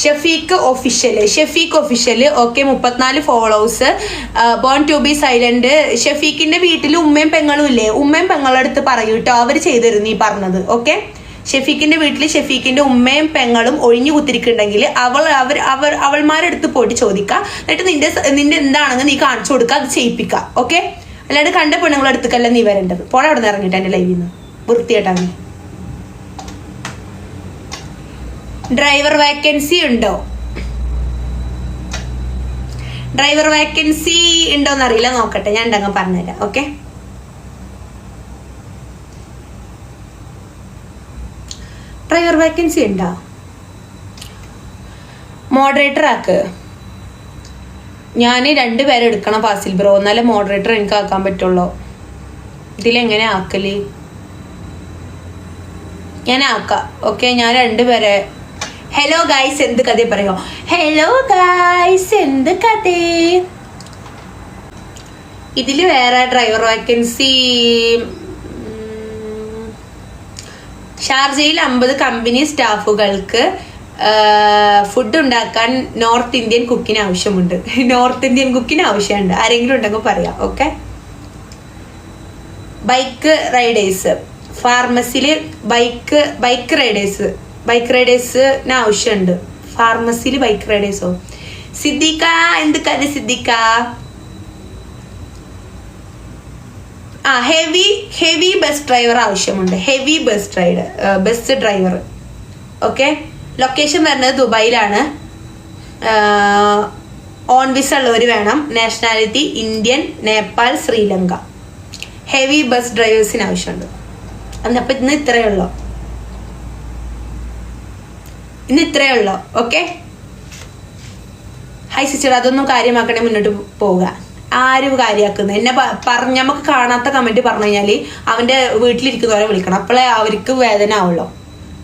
Shafeeq official Shafeeq official okay മുപ്പത്തിനാല് followers born to be silent ഷഫീഖിന്റെ വീട്ടിൽ ഉമ്മയും പെങ്ങളും ഇല്ലേ? ഉമ്മയും പെങ്ങളുടെ അടുത്ത് പറയൂ കേട്ടോ അവർ ചെയ്തിരുന്നു ഈ പറഞ്ഞത് ഓക്കെ ഷഫീഖിന്റെ വീട്ടിൽ ഷഫീഖിന്റെ ഉമ്മയും പെങ്ങളും ഒഴിഞ്ഞു കുത്തിരിക്കുന്നുണ്ടെങ്കിൽ അവൾ അവർ അവർ അവൾമാരുടെ അടുത്ത് പോയിട്ട് ചോദിക്കുക എന്നിട്ട് നിന്റെ നിന്റെ എന്താണെന്ന് നീ കാണിച്ചു കൊടുക്കുക അത് ചെയ്യിപ്പിക്കുക ഓക്കെ അല്ലാണ്ട് കണ്ട പെണ്ണുങ്ങളെ അടുത്തേക്കല്ല നീ വരേണ്ടത്. പോണ അവിടെ നിന്ന് ഇറങ്ങിയിട്ട് എന്റെ ലൈവിൽ നിന്ന് വൃത്തിയായിട്ടാണ്. ഡ്രൈവർ വാക്കൻസി ഉണ്ടോ? ഡ്രൈവർ വാക്കൻസി ഉണ്ടോന്ന് അറിയില്ല. നോക്കട്ടെ ഞാൻ ഉണ്ടങ്ങ് പറഞ്ഞുതരാം. ഓക്കെ ഡ്രൈവർ വാക്കൻസി ഉണ്ടോ? മോഡറേറ്റർ ആക്ക്. ഞാൻ രണ്ടുപേരെ എടുക്കണം ഫാസിൽ ബ്രോ. എന്നാലേ മോഡറേറ്റർ എനിക്ക് ആക്കാൻ പറ്റുള്ളൂ. ഇതിലെങ്ങനെ ആക്കൽ? ഞാൻ ആക്കാം ഓക്കെ ഞാൻ രണ്ട് രണ്ടുപേരെ ഹലോ ഗായ്സ് എന്ത് കഥ പറയോ ഹലോ ഗായ്സ് എന്ത് കഥ? ഇതിൽ വേറെ ഡ്രൈവർ വേക്കൻസി ഷാർജയിൽ അമ്പത് കമ്പനി സ്റ്റാഫുകൾക്ക് ഫുഡ് ഉണ്ടാക്കാൻ നോർത്ത് ഇന്ത്യൻ കുക്കിന് ആവശ്യമുണ്ട്. നോർത്ത് ഇന്ത്യൻ കുക്കിന് ആവശ്യമുണ്ട്. ആരെങ്കിലും ഉണ്ടെങ്കിൽ പറയാം ഓക്കെ ബൈക്ക് റൈഡേഴ്സ് ഫാർമസിയിൽ ബൈക്ക് ബൈക്ക് റൈഡേഴ്സ് ബൈക്ക് റൈഡേഴ്സിന് ആവശ്യമുണ്ട്. ഫാർമസിയിൽ ബൈക്ക് റൈഡേഴ്സോ സിദ്ദിഖ എന്ത് കഥ സിദ്ദിഖ? ആ ഹെവി ഹെവി ബസ് ഡ്രൈവർ ആവശ്യമുണ്ട്. Heavy bus driver bus driver okay location വരുന്നത് ദുബായിലാണ്. ഓൺ വിസ ഉള്ളവർ വേണം. Nationality Indian Nepal Sri Lanka heavy bus ഡ്രൈവേഴ്സിന് ആവശ്യമുണ്ട്. എന്നപ്പോൾ ഇന്ന് ഇത്രയേ ഉള്ളൂ. ഇന്ന് ഇത്രയേ ഉള്ളൂ ഓക്കെ ഹൈ സിസ്റ്റർ അതൊന്നും കാര്യമാക്കണേ മുന്നോട്ട് പോവുക. ആരും കാര്യമാക്കുന്നത് എന്നെ പറഞ്ഞ നമുക്ക് കാണാത്ത കമന്റ് പറഞ്ഞു കഴിഞ്ഞാൽ അവന്റെ വീട്ടിലിരിക്കുന്നവരെ വിളിക്കണം. അപ്പോഴേ അവർക്ക് വേദന ആവുള്ളൂ.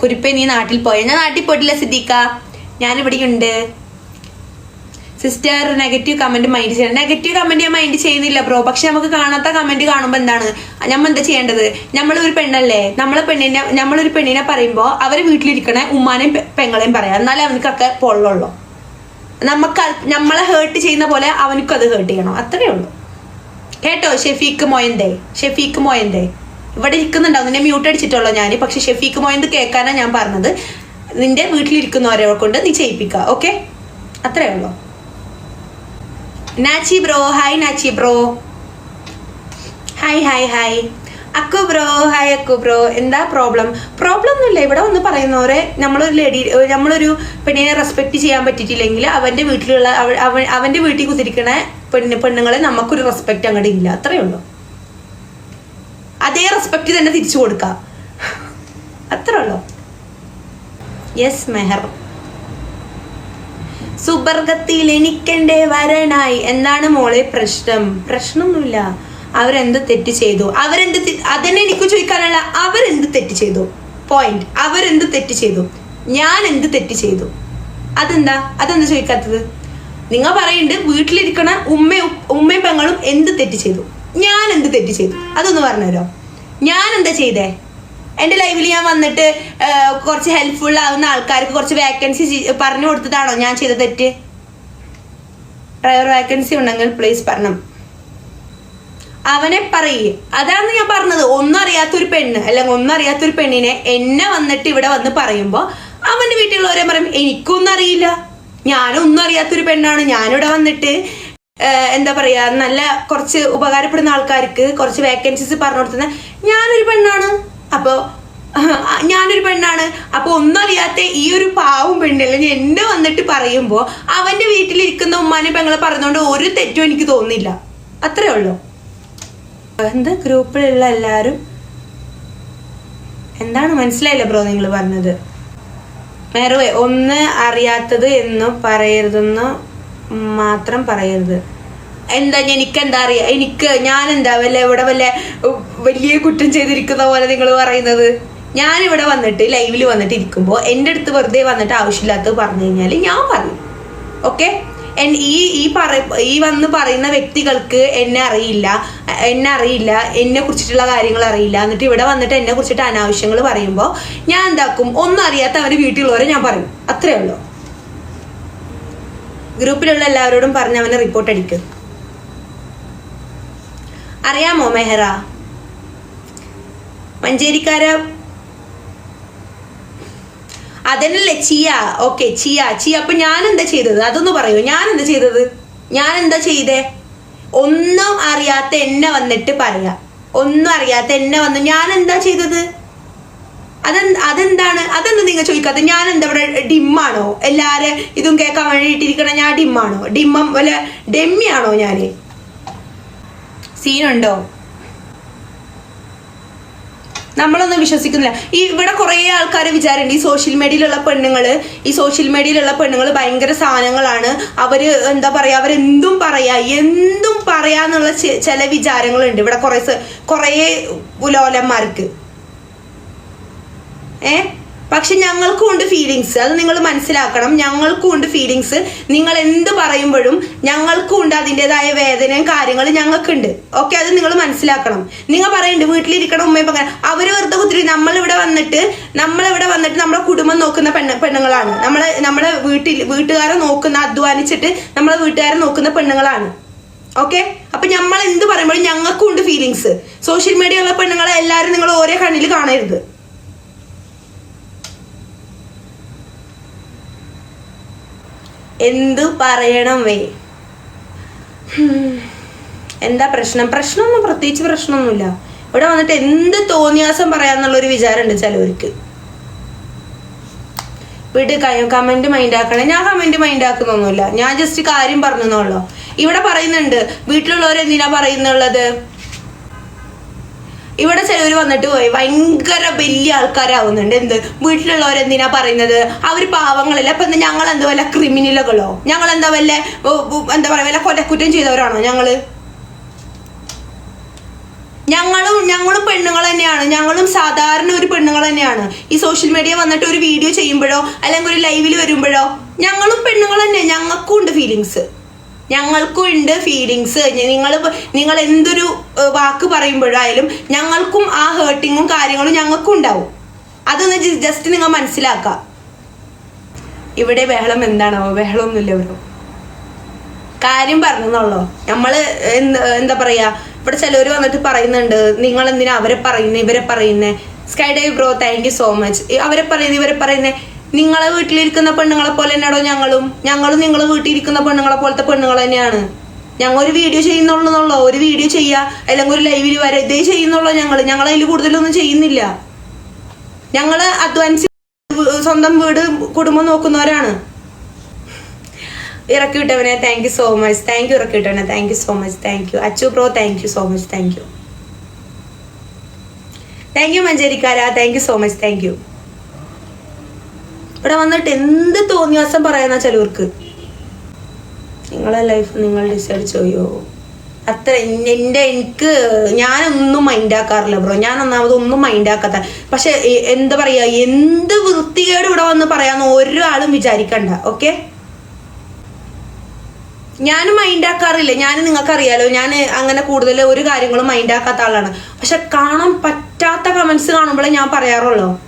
കുരിപ്പേ നീ നാട്ടിൽ പോയ? ഞാൻ നാട്ടിൽ പോയിട്ടില്ല സിദ്ദീഖ. ഞാൻ ഇവിടെയുണ്ട് സിസ്റ്റർ നെഗറ്റീവ് കമന്റ് മൈൻഡ് ചെയ്യണം. നെഗറ്റീവ് കമന്റ് ഞാൻ മൈൻഡ് ചെയ്യുന്നില്ല ബ്രോ പക്ഷെ നമുക്ക് കാണാത്ത കമന്റ് കാണുമ്പോൾ എന്താണ്? നമ്മൾ എന്താ ചെയ്യേണ്ടത്? നമ്മളൊരു പെണ്ണല്ലേ? നമ്മളെ പെണ്ണിനെ നമ്മളൊരു പെണ്ണിനെ പറയുമ്പോൾ അവർ വീട്ടിലിരിക്കണേ ഉമ്മാനെയും പെങ്ങളെയും പറയാം. എന്നാലേ അവനക്കൊക്കെ പൊള്ളുള്ളൂ. നമുക്ക് നമ്മളെ ഹേർട്ട് ചെയ്യുന്ന പോലെ അവനക്കും അത് ഹേർട്ട് ചെയ്യണം. അത്രേ ഉള്ളൂ. കേട്ടോ? ഷെഫീക്ക് മോയന്തേ? ഷെഫീക്ക് മോയന്തേ? ഇവിടെ ഇരിക്കുന്നുണ്ടാവും. നിന്നെ മ്യൂട്ട് അടിച്ചിട്ടുള്ളൂ ഞാൻ പക്ഷെ ഷെഫീക്ക് മോയന്ത് കേൾക്കാനാണ് ഞാൻ പറഞ്ഞത്. നിന്റെ വീട്ടിലിരിക്കുന്നവരെ കൊണ്ട് നീ ചെയ്യിപ്പിക്കുക ഓക്കെ അത്രേ ഉള്ളൂ. Nachi bro hi Nachi bro hi hi hi Akku bro hi Akku bro എന്താ പ്രോബ്ലം പ്രോബ്ലം ഒന്നുമില്ല. ഇവിടെ ഒന്ന് പറയുന്നവരെ നമ്മളൊരു ലേഡി നമ്മളൊരു പെണ്ണിനെ റെസ്പെക്ട് ചെയ്യാൻ പറ്റിയിട്ടില്ലെങ്കിൽ അവന്റെ വീട്ടിലുള്ള അവൻ അവ- അവന്റെ വീട്ടിൽ കുതിരിക്കണ പെണ്ണ് പെണ്ണുങ്ങളെ നമുക്കൊരു റെസ്പെക്ട് അങ്ങോട്ട് ഇല്ല. അത്രയേ ഉള്ളൂ. അതേ റെസ്പെക്ട് തന്നെ തിരിച്ചു കൊടുക്കാം. അത്രേ ഉള്ളൂ. യെസ് മെഹർ സുബർഗത്തിൽ എനിക്കെന്റെ വരനായി. എന്താണ് മോളെ പ്രശ്നം. പ്രശ്നമൊന്നുമില്ല. അവരെന്ത് തെറ്റ് ചെയ്തു? അവരെന്ത് അതന്നെ എനിക്ക് ചോദിക്കാനുള്ള. അവരെന്ത് തെറ്റ് ചെയ്തു? പോയിന്റ് അവരെന്ത് തെറ്റ് ചെയ്തു? ഞാൻ എന്ത് തെറ്റ് ചെയ്തു? അതെന്താ? അതെന്താ ചോദിക്കാത്തത്? നിങ്ങൾ പറയുന്നുണ്ട് വീട്ടിലിരിക്കണ ഉമ്മയും ഉമ്മയും പെങ്ങളും എന്ത് തെറ്റ് ചെയ്തു? ഞാൻ എന്ത് തെറ്റ് ചെയ്തു? അതൊന്ന് പറഞ്ഞുതരോ ഞാൻ എന്താ ചെയ്തേ? എന്റെ ലൈവിൽ ഞാൻ വന്നിട്ട് കുറച്ച് ഹെൽപ്ഫുൾ ആവുന്ന ആൾക്കാർക്ക് കുറച്ച് വേക്കൻസി പറഞ്ഞു കൊടുത്തതാണോ ഞാൻ ചെയ്ത തെറ്റ്? ഡ്രൈവർ വേക്കൻസി ഉണ്ടെങ്കിൽ പ്ലീസ് പറഞ്ഞു. അവനെ പറയേ. അതാണ് ഞാൻ പറഞ്ഞത്. ഒന്നും അറിയാത്തൊരു പെണ്ണ് അല്ലെങ്കിൽ ഒന്നും അറിയാത്തൊരു പെണ്ണിനെ എന്നെ വന്നിട്ട് ഇവിടെ വന്ന് പറയുമ്പോൾ അവന്റെ വീട്ടിലുള്ളവരെ പറയും എനിക്കൊന്നും അറിയില്ല. ഞാനൊന്നും അറിയാത്തൊരു പെണ്ണാണ്. ഞാനിവിടെ വന്നിട്ട് എന്താ പറയാ നല്ല കുറച്ച് ഉപകാരപ്പെടുന്ന ആൾക്കാർക്ക് കുറച്ച് വേക്കൻസീസ് പറഞ്ഞു കൊടുത്തുന്ന ഞാനൊരു പെണ്ണാണ്. അപ്പോ ഞാനൊരു പെണ്ണാണ്. അപ്പൊ ഒന്നും അറിയാത്ത ഈ ഒരു പാവം പെണ്ണ് അല്ലെങ്കിൽ എന്നെ വന്നിട്ട് പറയുമ്പോൾ അവന്റെ വീട്ടിലിരിക്കുന്ന ഉമ്മാനെ പെങ്ങളെ പറഞ്ഞുകൊണ്ട് ഒരു തെറ്റും എനിക്ക് തോന്നില്ല അത്രേ ഉള്ളൂ. എന്ത് ഗ്രൂപ്പിലുള്ള എല്ലാരും? എന്താണ്? മനസ്സിലായില്ല ബ്രോ നിങ്ങൾ പറഞ്ഞത്? വേറെ ഒന്ന് അറിയാത്തത് എന്ന് പറയരുതെന്ന് മാത്രം പറയരുത്. എന്താ? എനിക്ക് എന്താ അറിയാ? എനിക്ക് ഞാൻ എന്താ വല്ല ഇവിടെ വല്ല വലിയ കുറ്റം ചെയ്തിരിക്കുന്ന പോലെ നിങ്ങൾ പറയുന്നത്? ഞാനിവിടെ വന്നിട്ട് ലൈവിൽ വന്നിട്ട് ഇരിക്കുമ്പോൾ എന്റെ അടുത്ത് വെറുതെ വന്നിട്ട് ആവശ്യമില്ലാത്തത് പറഞ്ഞു കഴിഞ്ഞാൽ ഞാൻ പറയും. ഓക്കെ ഈ ഈ പറ ഈ വന്ന് പറയുന്ന വ്യക്തികൾക്ക് എന്നെ അറിയില്ല. എന്നെ അറിയില്ല. എന്നെ കുറിച്ചിട്ടുള്ള കാര്യങ്ങൾ അറിയില്ല. എന്നിട്ട് ഇവിടെ വന്നിട്ട് എന്നെ കുറിച്ചിട്ട് അനാവശ്യങ്ങൾ പറയുമ്പോൾ ഞാൻ എന്താക്കും? ഒന്നും അറിയാത്ത അവന്റെ വീട്ടിലുള്ളവരെ ഞാൻ പറയും. അത്രയേ ഉള്ളൂ. ഗ്രൂപ്പിലുള്ള എല്ലാവരോടും പറഞ്ഞ് അവനെ റിപ്പോർട്ട് അടിക്കും. അറിയാമോ മെഹറ? മഞ്ചേരിക്കാര? അതന്നല്ലേ ചിയ. ഓക്കെ ചിയ ചിയ. അപ്പൊ ഞാൻ എന്താ ചെയ്തത്? അതൊന്ന് പറയൂ. ഞാൻ എന്താ ചെയ്തത്? ഞാൻ എന്താ ചെയ്തേ? ഒന്നും അറിയാത്ത എന്നെ വന്നിട്ട് പറയാ. ഒന്നും അറിയാത്ത എന്നെ വന്ന് ഞാൻ എന്താ ചെയ്തത്? അതെ അതെന്താണ്? അതെന്ന് നിങ്ങൾ ചോദിക്കാത്ത ഞാൻ എന്താ ഇവിടെ ഡിമ്മാണോ? എല്ലാരും ഇതും കേൾക്കാൻ വേണ്ടിയിട്ടിരിക്കണ ഞാൻ ഡിമ്മാണോ? ഡിമ്മം വല്ല ഡെമ്മിയാണോ ഞാൻ? സീനുണ്ടോ? നമ്മളൊന്നും വിശ്വസിക്കുന്നില്ല ഈ ഇവിടെ കുറേ ആൾക്കാരെ വിചാരമുണ്ട് ഈ സോഷ്യൽ മീഡിയയിലുള്ള പെണ്ണുങ്ങൾ ഈ സോഷ്യൽ മീഡിയയിലുള്ള പെണ്ണുങ്ങൾ ഭയങ്കര സാധനങ്ങളാണ് അവർ എന്താ പറയുക അവരെന്തും പറയാ എന്തും പറയാന്നുള്ള ചില വിചാരങ്ങളുണ്ട് ഇവിടെ കുറേ കുറേ ഉലോലന്മാർക്ക് ഏ പക്ഷെ ഞങ്ങൾക്കും ഉണ്ട് ഫീലിങ്സ് അത് നിങ്ങൾ മനസ്സിലാക്കണം. ഞങ്ങൾക്കും ഉണ്ട് ഫീലിങ്സ് നിങ്ങൾ എന്ത് പറയുമ്പോഴും ഞങ്ങൾക്കും ഉണ്ട് അതിന്റെതായ വേദനയും കാര്യങ്ങളും ഞങ്ങൾക്കുണ്ട്. ഓക്കെ അത് നിങ്ങൾ മനസ്സിലാക്കണം. നിങ്ങൾ പറയുന്നുണ്ട് വീട്ടിലിരിക്കണം ഉമ്മയും പകരം. അവർ വെറുതെ കുത്തിരി നമ്മളിവിടെ വന്നിട്ട് നമ്മളിവിടെ വന്നിട്ട് നമ്മളെ കുടുംബം നോക്കുന്ന പെണ്ണ് പെണ്ണുങ്ങളാണ്. നമ്മളെ നമ്മളെ വീട്ടിൽ വീട്ടുകാരെ നോക്കുന്ന അധ്വാനിച്ചിട്ട് നമ്മളെ വീട്ടുകാരെ നോക്കുന്ന പെണ്ണുങ്ങളാണ്. ഓക്കെ അപ്പൊ നമ്മൾ എന്ത് പറയുമ്പോഴും ഞങ്ങൾക്കും ഉണ്ട് ഫീലിങ്സ് സോഷ്യൽ മീഡിയ ഉള്ള പെണ്ണുങ്ങളെ എല്ലാവരും നിങ്ങൾ ഓരോ കണ്ണിൽ കാണരുത്. എന്തു പറയണം വേ? എന്താ പ്രശ്നം? പ്രശ്നമൊന്നും പ്രത്യേകിച്ച് പ്രശ്നമൊന്നുമില്ല. ഇവിടെ വന്നിട്ട് എന്ത് തോന്നിയാസം പറയാന്നുള്ളൊരു വിചാരമുണ്ട് ചിലവർക്ക്. വീട്ടിൽ കമന്റ് മൈൻഡ് ആക്കണേ ഞാൻ കമന്റ് മൈൻഡ് ആക്കുന്നൊന്നുമില്ല ഞാൻ ജസ്റ്റ് കാര്യം പറഞ്ഞെന്നുള്ളൂ ഇവിടെ പറയുന്നുണ്ട് വീട്ടിലുള്ളവർ എന്തിനാ പറയുന്നുള്ളത്? ഇവിടെ ചിലവർ വന്നിട്ട് പോയി ഭയങ്കര വലിയ ആൾക്കാരാവുന്നുണ്ട്. എന്ത്? വീട്ടിലുള്ളവർ എന്തിനാ പറയുന്നത്? അവർ പാവങ്ങളല്ല. അപ്പൊ ഞങ്ങൾ എന്താ വല്ല ക്രിമിനലുകളോ? ഞങ്ങൾ എന്താ വല്ല എന്താ പറയാ വല്ല കൊലക്കുറ്റം ചെയ്തവരാണോ ഞങ്ങൾ? ഞങ്ങളും ഞങ്ങളും പെണ്ണുങ്ങൾ തന്നെയാണ്. ഞങ്ങളും സാധാരണ ഒരു പെണ്ണുങ്ങൾ തന്നെയാണ്. ഈ സോഷ്യൽ മീഡിയ വന്നിട്ട് ഒരു വീഡിയോ ചെയ്യുമ്പോഴോ അല്ലെങ്കിൽ ഒരു ലൈവിൽ വരുമ്പോഴോ ഞങ്ങളും പെണ്ണുങ്ങൾ തന്നെ ഞങ്ങൾക്കും ഉണ്ട് ഫീലിങ്സ് ഞങ്ങൾക്കും ഉണ്ട് ഫീലിങ്സ് നിങ്ങൾ നിങ്ങൾ എന്തൊരു വാക്ക് പറയുമ്പോഴായാലും ഞങ്ങൾക്കും ആ ഹേർട്ടിങ്ങും കാര്യങ്ങളും ഞങ്ങൾക്കും ഉണ്ടാവും. അതൊന്ന് ജസ്റ്റ് നിങ്ങൾ മനസ്സിലാക്കുക ഇവിടെ ബഹളം എന്താണോ? ബഹളമൊന്നുമില്ല ഇവിടെ കാര്യം പറഞ്ഞെന്നുള്ളോ? നമ്മൾ എന്ത് പറയാ? ഇവിടെ ചിലവർ വന്നിട്ട് പറയുന്നുണ്ട് നിങ്ങൾ എന്തിനാ അവരെ പറയുന്നത് ഇവരെ പറയുന്നേ? Skydive bro thank you so much അവരെ പറയുന്നത് ഇവരെ പറയുന്നേ. നിങ്ങളെ വീട്ടിലിരിക്കുന്ന പെണ്ണുങ്ങളെ പോലെ തന്നെയാണോ ഞങ്ങളും? ഞങ്ങളും നിങ്ങളെ വീട്ടിലിരിക്കുന്ന പെണ്ണുങ്ങളെ പോലത്തെ പെണ്ണുങ്ങൾ തന്നെയാണ്. ഞങ്ങൾ ഒരു വീഡിയോ ചെയ്യുന്നുള്ളൂ ഒരു വീഡിയോ ചെയ്യുക അല്ലെങ്കിൽ ഒരു ലൈവിൽ വരെ. ഇതേ ചെയ്യുന്നുള്ളൂ ഞങ്ങൾ ഞങ്ങൾ അതിൽ കൂടുതലൊന്നും ചെയ്യുന്നില്ല. ഞങ്ങൾ അഡ്വാൻസ് സ്വന്തം വീട് കുടുംബം നോക്കുന്നവരാണ്. ഇറക്കി വിട്ടവനെ thank you so much thank you ഇറക്കി വിട്ടവനെ. Thank you so much thank you Achu bro thank you so much thank you thank you മഞ്ചേരിക്കാര. Thank you so much thank you ഇവിടെ വന്നിട്ട് എന്ത് തോന്നിയാസം പറയുന്ന ചിലവർക്ക്? നിങ്ങളെ ലൈഫ് നിങ്ങൾ ഡിസൈഡ് ചെയ്യോ? അത്ര എൻ- എന്റെ എനിക്ക് ഞാനൊന്നും മൈൻഡ് ആക്കാറില്ല ബ്രോ ഞാൻ ഒന്നാമത് ഒന്നും മൈൻഡ് ആക്കാത്ത പക്ഷെ എന്താ പറയുക എന്ത് വൃത്തികേട് ഇവിടെ വന്ന് പറയാന്ന് ഒരാളും വിചാരിക്കണ്ട ഓക്കെ ഞാൻ മൈൻഡ് ആക്കാറില്ല. ഞാൻ നിങ്ങൾക്കറിയാലോ ഞാൻ അങ്ങനെ കൂടുതൽ ഒരു കാര്യങ്ങളും മൈൻഡ് ആക്കാത്ത ആളാണ്. പക്ഷെ കാണാൻ പറ്റാത്ത കമൻസ് കാണുമ്പോഴേ ഞാൻ പറയാറുള്ളൂ.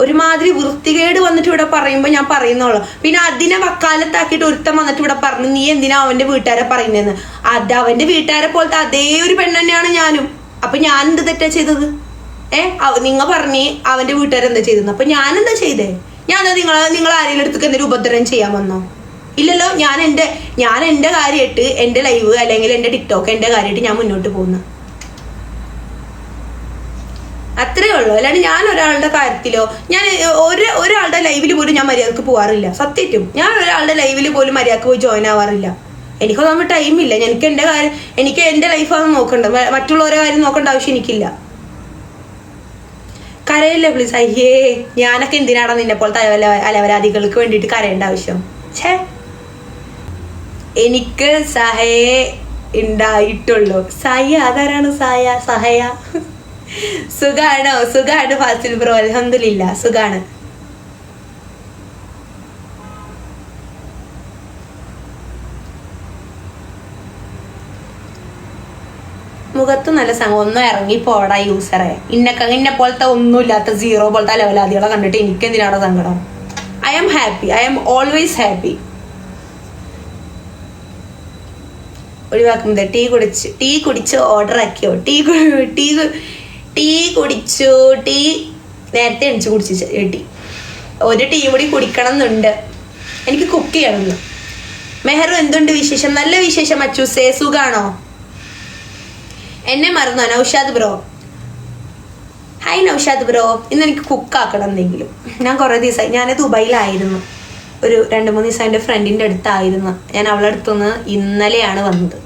ഒരുമാതിരി വൃത്തികേട് വന്നിട്ട് ഇവിടെ പറയുമ്പോൾ ഞാൻ പറയുന്നുള്ളൂ പിന്നെ അതിനെ വക്കാലത്താക്കിയിട്ട് ഒരുത്തം വന്നിട്ട് ഇവിടെ പറഞ്ഞു നീ എന്തിനാ അവന്റെ വീട്ടുകാരെ പറയുന്നതെന്ന് അത് അവന്റെ വീട്ടുകാരെ പോലത്തെ അതേ ഒരു പെണ്ണ് തന്നെയാണ് ഞാനും. അപ്പൊ ഞാൻ എന്ത് തെറ്റാ ചെയ്തത്? ഏ? നിങ്ങൾ പറഞ്ഞേ അവന്റെ വീട്ടുകാർ എന്താ ചെയ്തത്? അപ്പൊ ഞാൻ എന്താ ചെയ്തേ? ഞാൻ നിങ്ങൾ നിങ്ങൾ ആരെങ്കിലും അടുത്തേക്ക് എന്തെങ്കിലും ഉപദ്രവം ചെയ്യാൻ വന്നോ? ഇല്ലല്ലോ ഞാൻ എന്റെ ഞാൻ എന്റെ കാര്യമായിട്ട് എന്റെ ലൈവ് അല്ലെങ്കിൽ എന്റെ ടിക്ടോക്ക് എന്റെ കാര്യമായിട്ട് ഞാൻ മുന്നോട്ട് പോകുന്നു. അത്രേ ഉള്ളൂ. അല്ലാണ്ട് ഞാൻ ഒരാളുടെ കാര്യത്തിലോ ഞാൻ ഒരു ഒരാളുടെ ലൈവിൽ പോലും ഞാൻ മര്യാദയ്ക്ക് പോകാറില്ല സത്യറ്റും ഞാൻ ഒരാളുടെ ലൈവിൽ പോലും മര്യാദയ്ക്ക് പോയി ജോയിൻ ആവാറില്ല. എനിക്കൊന്നും ഇല്ല. എനിക്ക് എന്റെ കാര്യം എനിക്ക് എന്റെ ലൈഫാണ് നോക്കേണ്ടത് മറ്റുള്ളവരെ കാര്യം നോക്കേണ്ട ആവശ്യം എനിക്കില്ല. കരയില്ല പ്ലീസ് അയ്യേ ഞാനൊക്കെ എന്തിനാണോ നിന്നെ പോലത്തെ അലവല അലവരാദികൾക്ക് വേണ്ടിയിട്ട് കരയേണ്ട ആവശ്യം? ഛേ. എനിക്ക് സഹയെ ഉണ്ടായിട്ടുള്ളൂ. സഹയ അതാരാണ് സഹയ? സഹയ. സുഖാണോ? സുഖാണ് ഫാസിൽ ബ്രോ. അലഹമില്ല സുഖാണ്. മുഖത്ത് നല്ല സംഘം ഒന്നും ഇറങ്ങി പോടാ യൂസറെ ഇന്നക്ക ഇന്നെ പോലത്തെ ഒന്നുമില്ലാത്ത സീറോ പോലത്തെ ലെവലാദികളെ കണ്ടിട്ട് എനിക്ക് എന്തിനാണ് സങ്കടം I am happy I am always happy ഒഴിവാക്കുന്നത് ടീ കുടിച്ച് ടീ കുടിച്ച് ഓർഡർ ആക്കിയോ? ടീ ടീ ടീ കുടിച്ചു ടീ നേരത്തെ എണിച്ചു കുടിച്ചു ടീ. ഒരു ടീ കൂടി കുടിക്കണം എന്നുണ്ട് എനിക്ക് കുക്ക് ചെയ്യണം മെഹറു എന്തുണ്ട് വിശേഷം? നല്ല വിശേഷം അച്ചൂസേ സുഖാണോ? എന്നെ മറന്നോ Naushad bro? Hi Naushad bro. ഇന്ന് എനിക്ക് കുക്കാക്കണം എന്തെങ്കിലും ഞാൻ കുറേ ദിവസമായി ഞാൻ ദുബായിലായിരുന്നു. ഒരു രണ്ട് മൂന്ന് ദിവസം എന്റെ ഫ്രണ്ടിന്റെ അടുത്തായിരുന്നു. ഞാൻ അവളടുത്തുനിന്ന് ഇന്നലെയാണ് വന്നത്.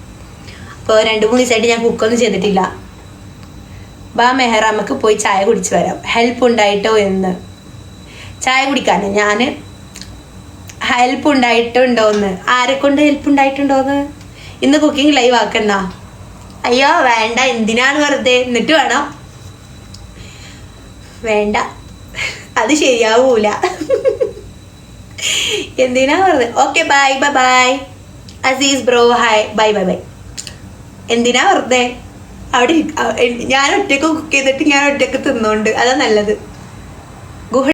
അപ്പോൾ രണ്ട് മൂന്ന് ദിവസമായിട്ട് ഞാൻ കുക്കൊന്നും ചെയ്തിട്ടില്ല. ബാ മെഹറാമക്ക് പോയി ചായ കുടിച്ച് വരാം. ഹെൽപ്പ് ഉണ്ടായിട്ടോ എന്ന്. ചായ കുടിക്കാൻ ഞാൻ ഹെൽപ്പ് ഉണ്ടായിട്ടുണ്ടോന്ന് ആരെ കൊണ്ട് ഹെൽപ്പ് ഉണ്ടായിട്ടുണ്ടോന്ന് ഇന്ന് കുക്കിംഗ് ലൈവ് ആക്കണ്ട. അയ്യോ വേണ്ട. എന്തിനാണ് വെറുതെ? എന്നിട്ട് വേണം. വേണ്ട. അത് ശരിയാവൂല. എന്തിനാ വെറുതെ? Okay bye bye bye Aziz bro hi bye bye bye എന്തിനാ വെറുതെ? അവിടെ ഞാൻ ഒറ്റയ്ക്ക് കുക്ക് ചെയ്തിട്ട് ഞാൻ ഒറ്റയ്ക്ക് തിന്നോണ്ട്. അതാ നല്ലത്.